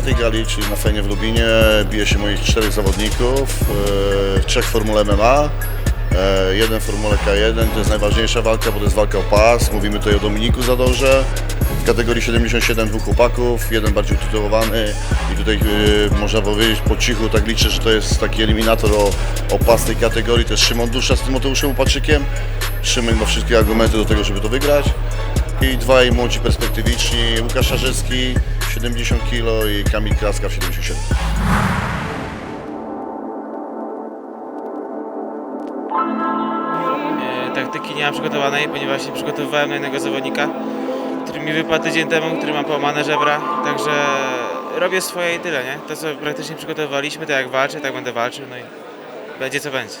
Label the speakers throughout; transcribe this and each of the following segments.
Speaker 1: Na tej gali, czyli na Fenie w Lubinie, bije się moich czterech zawodników, e, trzech Formule MMA, e, jeden Formule K1, to jest najważniejsza walka, bo to jest walka o pas. Mówimy tutaj o Dominiku Zadorze, w kategorii 77 dwóch chłopaków, jeden bardziej utytułowany i tutaj e, można powiedzieć po cichu, tak liczę, że to jest taki eliminator o, o pas tej kategorii, to jest Szymon Dusza z Tymoteuszem Opatrzykiem. Szymon ma wszystkie argumenty do tego, żeby to wygrać. I dwaj młodzi perspektywiczni, Łukasz Szarzycki 70 kg i Kamil Kraska w 77.
Speaker 2: E, taktyki nie mam przygotowanej, ponieważ się przygotowywałem jednego zawodnika, który mi wypadł tydzień temu, który ma połamane żebra, także robię swoje i tyle, nie? To co praktycznie przygotowywaliśmy, to jak walczę, tak będę walczył, no i będzie co będzie.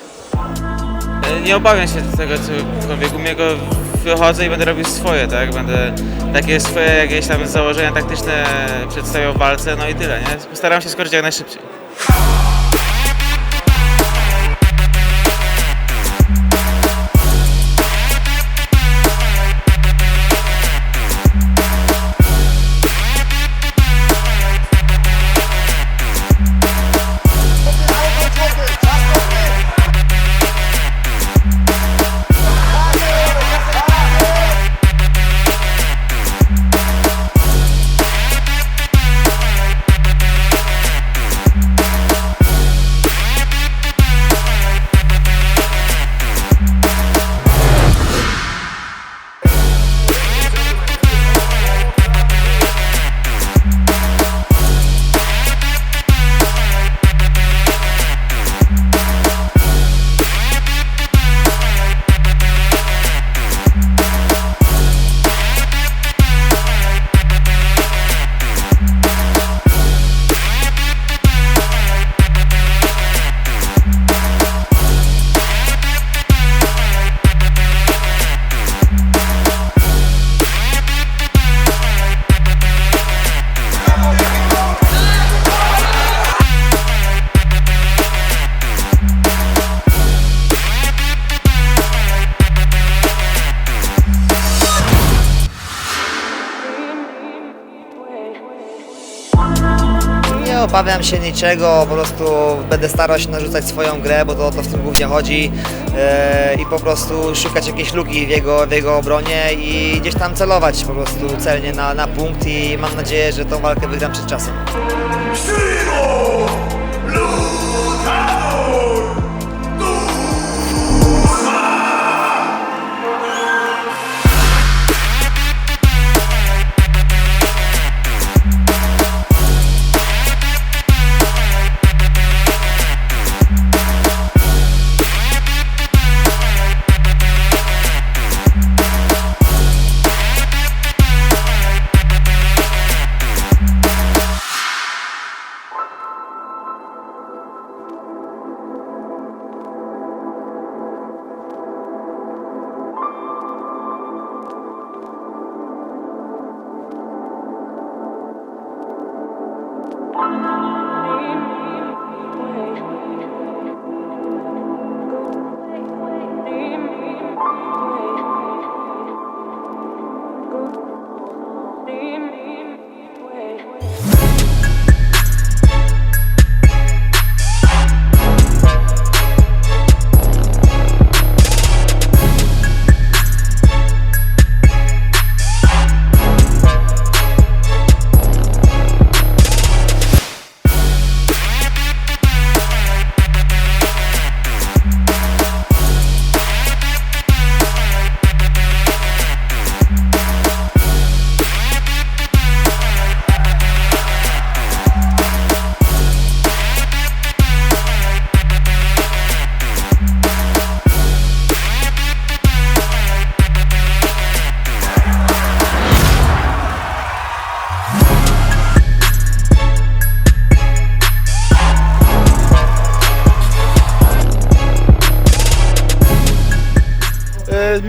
Speaker 2: Nie obawiam się tego cokolwiek, u mnie go wychodzę i będę robił swoje, tak? Będę takie swoje jakieś tam założenia taktyczne przedstawiał w walce, no i tyle, nie? Postaram się skoczyć jak najszybciej.
Speaker 3: Nie obawiam się niczego, po prostu będę starał się narzucać swoją grę, bo to o to w tym głównie chodzi e, i po prostu szukać jakiejś luki w jego, w jego obronie i gdzieś tam celować po prostu celnie na, na punkt i mam nadzieję, że tą walkę wygram przed czasem.
Speaker 4: E,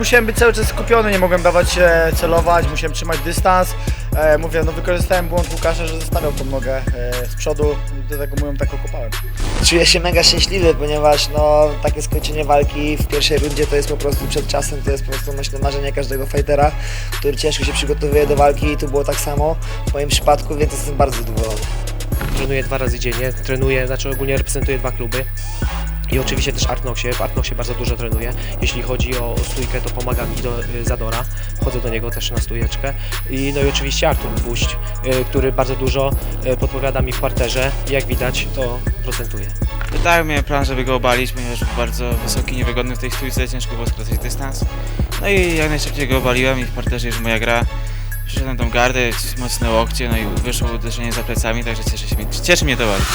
Speaker 4: Musiałem być cały czas skupiony, nie mogłem dawać się celować, musiałem trzymać dystans. E, mówię, no wykorzystałem błąd Łukasza, że zostawiał tą nogę e, z przodu i do tego mu ją tak okopałem.
Speaker 3: Czuję się mega szczęśliwy, ponieważ no, takie skończenie walki w pierwszej rundzie to jest po prostu przed czasem, to jest po prostu myślę marzenie każdego fightera, który ciężko się przygotowuje do walki i tu było tak samo w moim przypadku, więc jestem bardzo zadowolony.
Speaker 5: trenuję dwa razy dziennie, trenuję, znaczy ogólnie reprezentuję dwa kluby. I oczywiście też Artnoxie, w Artnoxie bardzo dużo trenuję. Jeśli chodzi o stójkę, to pomaga mi do y, Zadora, chodzę do niego też na stójeczkę. I, no i oczywiście Artur Gwóźdź, y, który bardzo dużo y, podpowiada mi w parterze. Jak widać, to procentuje.
Speaker 2: Tak, miałem plan, żeby go obalić, ponieważ był bardzo wysoki, niewygodny w tej stójce, ciężko było skracać dystans. No i jak najszybciej go obaliłem i w parterze już moja gra. Przyszedłem tą gardę, mocne łokcie, no i wyszło uderzenie za plecami, także cieszę się, cieszy mnie to bardzo.